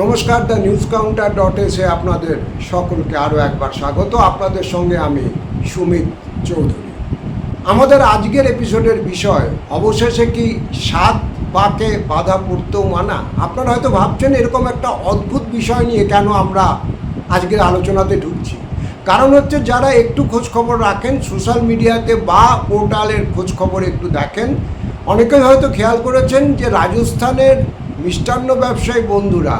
নমস্কার the news counter dot এসে আপনাদের সকলকে আরও একবার স্বাগত। আপনাদের সঙ্গে আমি সুমিত চৌধুরী। আমাদের আজকের এপিসোডের বিষয়, অবশেষে কি সাত পাকে বাধা পড়তেও মানা? আপনারা হয়তো ভাবছেন এরকম একটা অদ্ভুত বিষয় নিয়ে কেন আমরা আজকের আলোচনাতে ঢুকছি। কারণ হচ্ছে যারা একটু খোঁজ খবর রাখেন, সোশ্যাল মিডিয়াতে বা পোর্টালের খোঁজ খবর একটু দেখেন, অনেকেই হয়তো খেয়াল করেছেন যে রাজস্থানের মিষ্টান্ন ব্যবসায়ী বন্ধুরা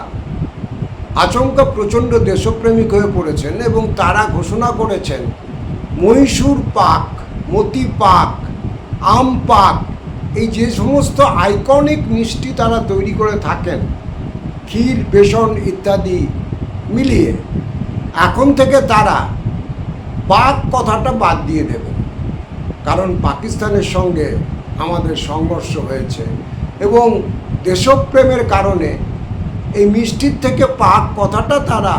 আচমকা প্রচণ্ড দেশপ্রেমিক হয়ে পড়েছেন এবং তারা ঘোষণা করেছেন, মহীশূর পাক, মতি পাক, আম পাক, এই যে সমস্ত আইকনিক মিষ্টি তারা তৈরি করে থাকেন, ক্ষীর, বেসন ইত্যাদি মিলিয়ে, এখন থেকে তারা পাক কথাটা বাদ দিয়ে দেবেন। কারণ পাকিস্তানের সঙ্গে আমাদের সংঘর্ষ হয়েছে এবং দেশপ্রেমের কারণে এই মিষ্টির থেকে পাক কথাটা তারা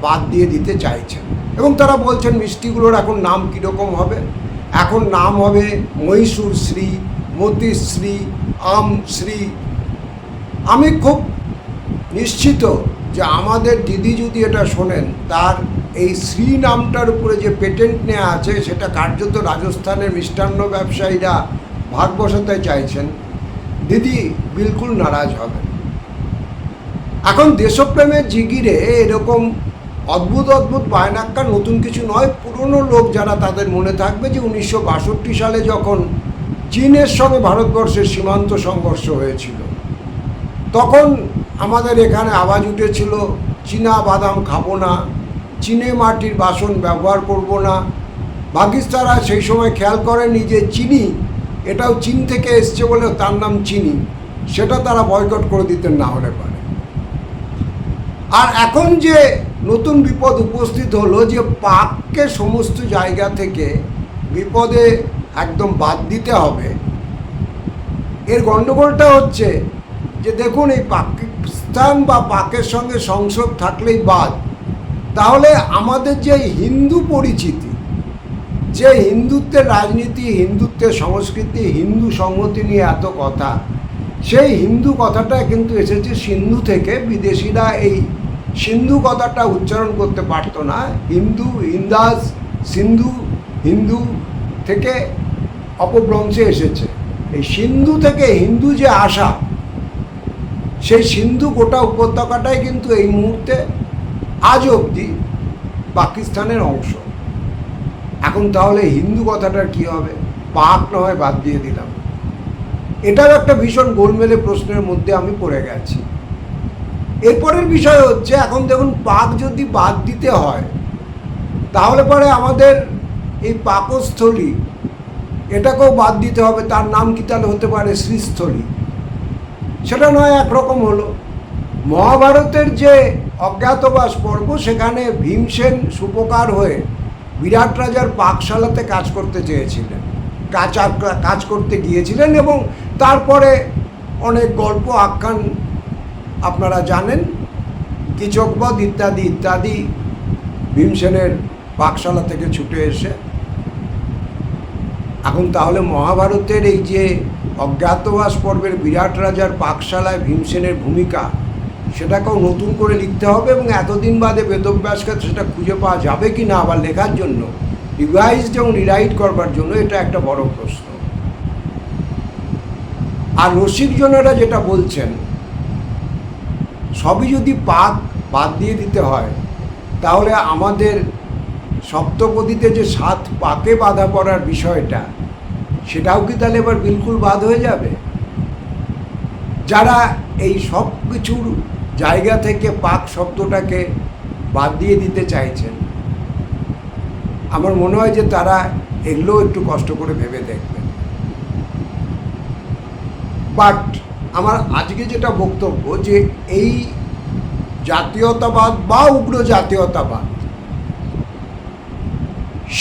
বাদ দিয়ে দিতে চাইছেন। এবং তারা বলছেন মিষ্টিগুলোর এখন নাম কীরকম হবে? এখন নাম হবে মহীশূর শ্রী মতিশ্রী আম শ্রী। আমি খুব নিশ্চিত যে আমাদের দিদি যদি এটা শোনেন, তার এই শ্রী নামটার উপরে যে পেটেন্ট নেওয়া আছে, সেটা কার্যত রাজস্থানের মিষ্টান্ন ব্যবসায়ীরা ভাগ বসাতে চাইছেন। দিদি বিলকুল নারাজ হবেন। এখন দেশপ্রেমের জিগিরে এরকম অদ্ভুত অদ্ভুত বায়নাক্কা নতুন কিছু নয়, পুরনো লোক যারা তাদের মনে থাকবে যে উনিশশো বাষট্টি সালে যখন চীনের সঙ্গে ভারতবর্ষের সীমান্ত সংঘর্ষ হয়েছিল। তখন আমাদের এখানে আওয়াজ উঠেছিল, চীনা বাদাম খাব না, চীনে মাটির বাসন ব্যবহার করব না। ভাগিস তারা সেই সময় খেয়াল করেনি যে চিনি, এটাও চীন থেকে এসছে বলে তার নাম চিনি, সেটা তারা বয়কট করে দিতেন না হলে পারে। আর এখন যে নতুন বিপদ উপস্থিত হলো যে পাককে সমস্ত জায়গা থেকে বিপদে একদম বাদ দিতে হবে, এর গণ্ডগোলটা হচ্ছে যে দেখুন এই পাকিস্তান বা পাকের সঙ্গে সংসদ থাকলেই বাদ। তাহলে আমাদের যে হিন্দু পরিচিতি, যে হিন্দুত্বের রাজনীতি, হিন্দুত্বের সংস্কৃতি, হিন্দু সংহতি নিয়ে এত কথা, সেই হিন্দু কথাটা কিন্তু এসেছে সিন্ধু থেকে বিদেশিরা এই সিন্ধু কথাটা উচ্চারণ করতে পারতো না। হিন্দু ইন্দাস সিন্ধু, হিন্দু থেকে অপভ্রংশে এসেছে। এই সিন্ধু থেকে হিন্দু যে আসা, সেই সিন্ধু গোটা উপত্যকাটাই কিন্তু এই মুহূর্তে আজ অবধি পাকিস্তানের অংশ। এখন তাহলে হিন্দু কথাটার কি হবে? পাক না হয় বাদ দিয়ে দিলাম। এটাও একটা ভীষণ গোলমেলে প্রশ্নের মধ্যে আমি পড়ে গেছি। এরপরের বিষয় হচ্ছে, এখন দেখুন পাক যদি বাদ দিতে হয়, তাহলে পরে আমাদের এই পাকস্থলী, এটাকেও বাদ দিতে হবে, তার নাম কি তাহলে হতে পারে শ্রীস্থলী। সেটা নয়, একরকম হলো। মহাভারতের যে অজ্ঞাতবাস পর্ব, সেখানে ভীমসেন সুপকার হয়ে বিরাট রাজার পাকশালাতে কাজ করতে চেয়েছিলেন। কাজ কাজ করতে গিয়েছিলেন এবং তারপরে অনেক গল্প, আখ্যান আপনারা জানেন, কিচকবধ ইত্যাদি ইত্যাদি ভীমসেনের পাকশালা থেকে ছুটে এসে। এখন তাহলে মহাভারতের এই যে অজ্ঞাতবাস পর্বের বিরাট রাজার পাকশালায় ভীমসেনের ভূমিকা, সেটাকেও নতুন করে লিখতে হবে এবং এতদিন বাদে বেদব্যাসকে সেটা খুঁজে পাওয়া যাবে কি না আবার লেখার জন্য রিভাইজড এবং রিরাইট করবার জন্য এটা একটা বড় প্রশ্ন। আর রসিকজনেরা যেটা বলছেন সবই যদি পাক বাদ দিয়ে দিতে হয়, তাহলে আমাদের সপ্তপদীতে যে সাত পাকে বাধা পড়ার বিষয়টা, সেটাও কি তাহলে এবার বিলকুল বাদ হয়ে যাবে? যারা এই সব কিছুর জায়গা থেকে পাক শব্দটাকে বাদ দিয়ে দিতে চাইছেন, আমার মনে হয় যে তারা এগুলো একটু কষ্ট করে ভেবে দেখবেন। বাট আমার আজকে যেটা বক্তব্য যে এই জাতীয়তাবাদ বা উগ্র জাতীয়তাবাদ,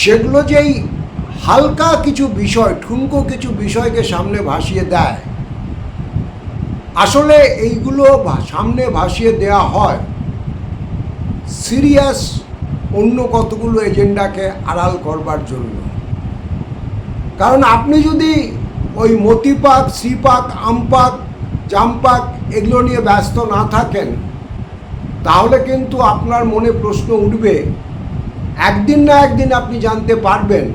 সেগুলো যেই হালকা কিছু বিষয়, ঠুনকো কিছু বিষয়কে সামনে ভাসিয়ে দেয়, আসলে এইগুলো সামনে ভাসিয়ে দেয়া হয় সিরিয়াস অন্য কতগুলো এজেন্ডাকে আড়াল করবার জন্য। কারণ আপনি যদি ওই মতিপাক, শ্রীপাক, আমপাক জামপাক এগুলো নিয়ে ব্যস্ত না থাকেন, তাহলে কিন্তু আপনার মনে প্রশ্ন উঠবে, একদিন না একদিন আপনি জানতে পারবেন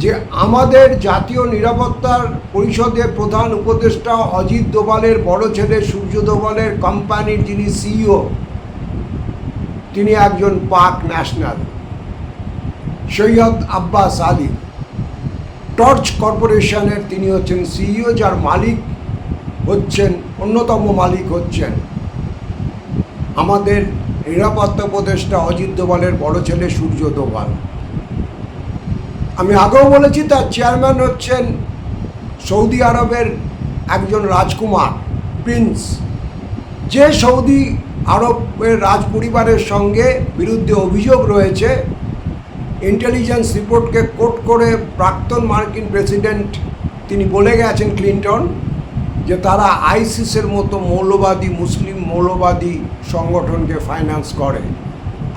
যে আমাদের জাতীয় নিরাপত্তার পরিষদের প্রধান উপদেষ্টা অজিত দোভালের বড় ছেলে সূর্য দোভালের কোম্পানির যিনি সিইও, তিনি একজন পাক ন্যাশনাল, সৈয়দ আব্বাস আলী। টর্চ কর্পোরেশনের তিনি হচ্ছেন সিইও, যার মালিক হচ্ছেন, অন্যতম মালিক হচ্ছেন। আমাদের নিরাপত্তা উপদেষ্টা অজিত দোভালের বড় ছেলে সূর্য দোভাল। আমি আগেও বলেছি তার চেয়ারম্যান হচ্ছেন সৌদি আরবের একজন রাজকুমার, প্রিন্স। যে সৌদি আরবের রাজ পরিবারের সঙ্গে বিরুদ্ধে অভিযোগ রয়েছে ইন্টেলিজেন্স রিপোর্টকে কোট করে প্রাক্তন মার্কিন প্রেসিডেন্ট তিনি বলে গেছেন ক্লিন্টন যে তারা আইসিসের মতো মৌলবাদী, মুসলিম মৌলবাদী সংগঠনকে ফাইন্যান্স করে।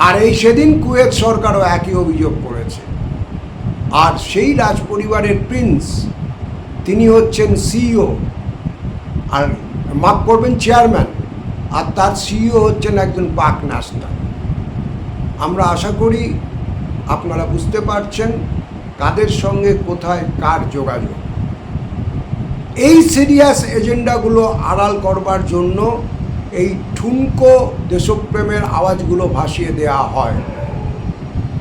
আর এই সেদিন কুয়েত সরকারও একই অভিযোগ করেছে। আর সেই রাজ পরিবারের প্রিন্স তিনি হচ্ছেন সিইও আর মাফ করবেন চেয়ারম্যান আর তার সিইও হচ্ছেন একজন পাক ন্যাশনাল আমরা আশা করি আপনারা বুঝতে পারছেন কাদের সঙ্গে কোথায় কার যোগাযোগ। এই সিরিয়াস এজেন্ডাগুলো আড়াল করবার জন্য এই ঠুনকো দেশপ্রেমের আওয়াজগুলো ভাসিয়ে দেওয়া হয়।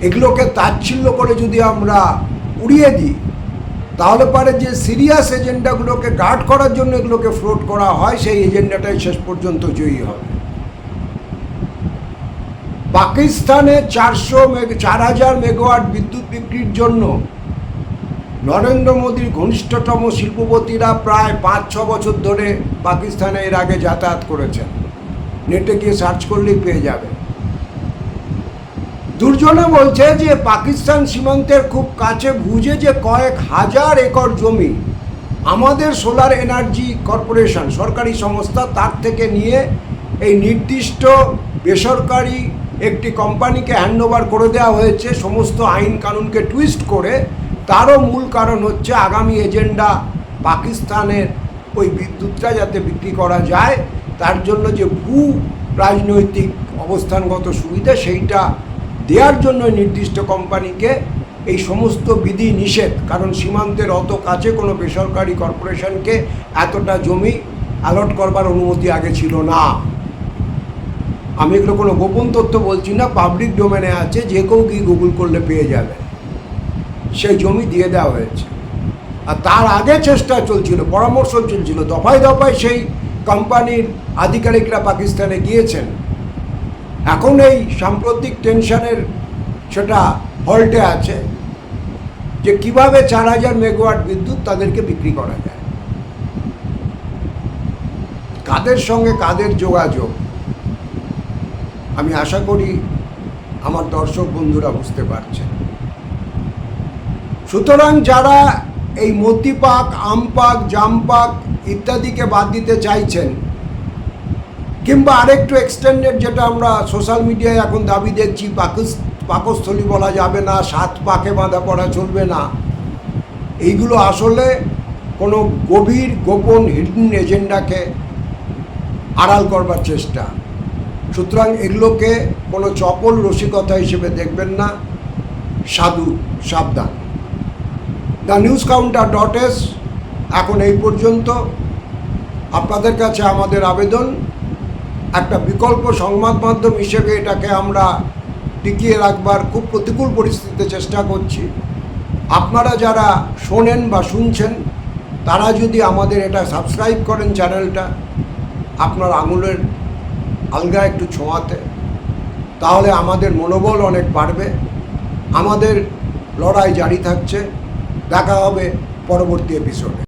এগুলোকে তাচ্ছিল্য করে যদি আমরা উড়িয়ে দিই, তাহলে পারে যে সিরিয়াস এজেন্ডাগুলোকে গার্ড করার জন্য এগুলোকে ফ্লোট করা হয়, সেই এজেন্ডাটাই শেষ পর্যন্ত জয়ী হবে। পাকিস্তানে চারশো চার হাজার মেগাওয়াট বিদ্যুৎ বিক্রির জন্য নরেন্দ্র মোদীর ঘনিষ্ঠতম শিল্পপতিরা প্রায় পাঁচ, ছ বছর ধরে পাকিস্তানে এর আগে যাতায়াত করেছেন। নেটে গিয়ে সার্চ করলেই পেয়ে যাবে দুর্জনে বলছে যে পাকিস্তান সীমান্তের খুব কাছে বুঝে যে কয়েক হাজার একর জমি আমাদের সোলার এনার্জি কর্পোরেশন সরকারি সংস্থা, তার থেকে নিয়ে এই নির্দিষ্ট বেসরকারি একটি কোম্পানিকে হ্যান্ডওভার করে দেওয়া হয়েছে, সমস্ত আইন কানুনকে টুইস্ট করে। তারও মূল কারণ হচ্ছে আগামী এজেন্ডা পাকিস্তানের ওই বিদ্যুৎটা যাতে বিক্রি করা যায়, তার জন্য যে ভূ রাজনৈতিক অবস্থানগত সুবিধা, সেইটা দেওয়ার জন্য নির্দিষ্ট কোম্পানিকে এই সমস্ত বিধি নিষেধ, কারণ সীমান্তের অত কাছে কোনো বেসরকারি কর্পোরেশনকে এতটা জমি অ্যালট করবার অনুমতি আগে ছিল না। আমি এগুলো কোনো গোপন তথ্য বলছি না পাবলিক ডোমেনে আছে, যে কেউ কি গুগল করলে পেয়ে যাবে। সেই জমি দিয়ে দেওয়া হয়েছে। আর তার আগে চেষ্টা চলছিল, পরামর্শ চলছিল, দফায় দফায় সেই কোম্পানির আধিকারিকরা পাকিস্তানে গিয়েছেন। এখন এই সাম্প্রতিক টেনশনের সেটা হল্টে আছে, যে কীভাবে চার হাজার মেগাওয়াট বিদ্যুৎ তাদেরকে বিক্রি করা যায়। কাদের সঙ্গে কাদের যোগাযোগ? আমি আশা করি আমার দর্শক বন্ধুরা বুঝতে পারছেন সুতরাং যারা এই মতিপাক, আমপাক, জামপাক ইত্যাদিকে বাদ দিতে চাইছেন, কিংবা আরেকটু এক্সটেন্ডেড যেটা আমরা সোশ্যাল মিডিয়ায় এখন দাবি দেখছি, পাকিস পাকস্থলী বলা যাবে না, সাত পাকে বাঁধা পড়া চলবে না, এইগুলো আসলে কোনো গভীর, গোপন হিডেন এজেন্ডাকে আড়াল করবার চেষ্টা। সুতরাং এগুলোকে কোনো চপল রসিকতা হিসেবে দেখবেন না। সাধু, সাবধান। The news counter dot S, এখন এই পর্যন্ত। আপনাদের কাছে আমাদের আবেদন, একটা বিকল্প সংবাদ মাধ্যম হিসেবে এটাকে আমরা টিকিয়ে রাখবার খুব প্রতিকূল পরিস্থিতিতে চেষ্টা করছি। আপনারা যারা শোনেন বা শুনছেন, তারা যদি আমাদের এটা সাবস্ক্রাইব করেন চ্যানেলটা, আপনার আঙুলের আলগা একটু ছোঁয়াতে, তাহলে আমাদের মনোবল অনেক বাড়বে। আমাদের লড়াই জারি থাকছে। দেখা হবে পরবর্তী এপিসোডে